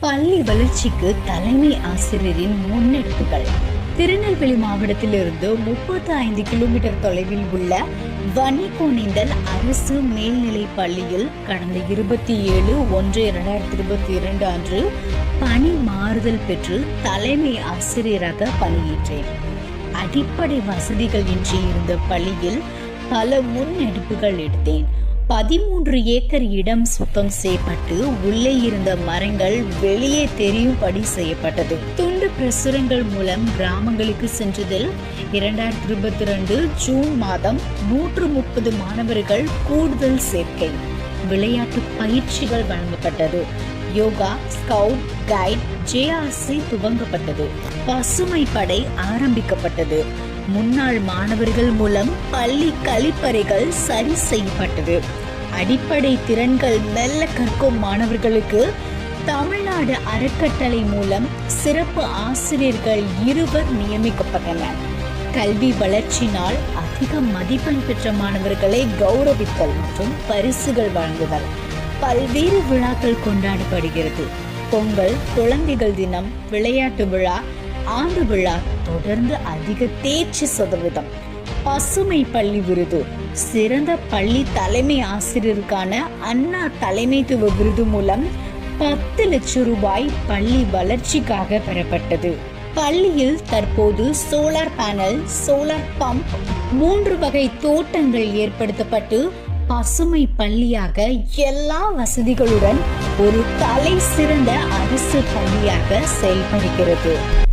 பள்ளி வளர்ச்சிக்கு தலைமை ஆசிரியரின் முன்னெடுப்புகள். திருநெல்வேலி மாவட்டத்திலிருந்து முப்பத்தி ஐந்து கிலோமீட்டர் தொலைவில் உள்ள வன்னிக்கோணிந்தல் அரசு மேல்நிலை பள்ளியில் கடந்த இருபத்தி ஏழு ஒன்று இரண்டாயிரத்தி இருபத்தி இரண்டு அன்று பணி மாறுதல் பெற்று தலைமை ஆசிரியராக பணியேற்றேன். அடிப்படை வசதிகள் இன்றி இருந்த பள்ளியில் பல முன்னெடுப்புகள் எடுத்தேன். பதிமூன்று ஏக்கர் இடம் சுத்தம் செய்யப்பட்டு உள்ளே இருந்த மரங்கள் வெளியே தெரியும்படி செய்யப்பட்டது. துண்டு பிரசுரங்கள் மூலம் கிராமங்களுக்கு சென்றதில் இரண்டாயிரத்தி இருபத்தி ரெண்டு ஜூன் மாதம் நூற்று முப்பது மாணவர்கள் கூடுதல் சேர்க்கை விளையாட்டு பயிற்சிகள் வழங்கப்பட்டது. யோகா ஸ்கவுட் கைட் ஜேஆர்சி துவங்கப்பட்டது. பசுமை படை ஆரம்பிக்கப்பட்டது. முன்னாள் மாணவர்கள் மூலம் பள்ளி கழிப்பறைகள் சரி செய்யப்பட்டது. அடிப்படை திறன்கள் மெல்ல கற்கும் மாணவர்களுக்கு தமிழ்நாடு அறக்கட்டளை மூலம் சிறப்பு ஆசிரியர்கள் இருவர் நியமிக்கப்பட்டனர். கல்வி வளர்ச்சினால் அதிக மதிப்பெண் பெற்ற மாணவர்களை கௌரவித்தல் மற்றும் பரிசுகள் வழங்குதல் பல்வேறு விழாக்கள் கொண்டாடப்படுகிறது. பொங்கல் குழந்தைகள் தினம் விளையாட்டு விழா ஆண்டு விழா தொடர்ந்து அதிக தேர்ச்சி சதவீதம். பசுமை பள்ளி விருது சிறந்த பள்ளி தலைமை ஆசிரியருக்கான அண்ணா தலைமைத்துவ விருது மூலம் பத்து லட்சம் ரூபாய் பள்ளி வளர்ச்சிக்காக பெறப்பட்டது. பள்ளியில் தற்போது சோலார் பேனல் சோலார் பம்ப் மூன்று வகை தோட்டங்கள் ஏற்படுத்தப்பட்டு பசுமை பள்ளியாக எல்லா வசதிகளுடன் ஒரு தலை சிறந்த அரசு பள்ளியாக செயல்படுகிறது.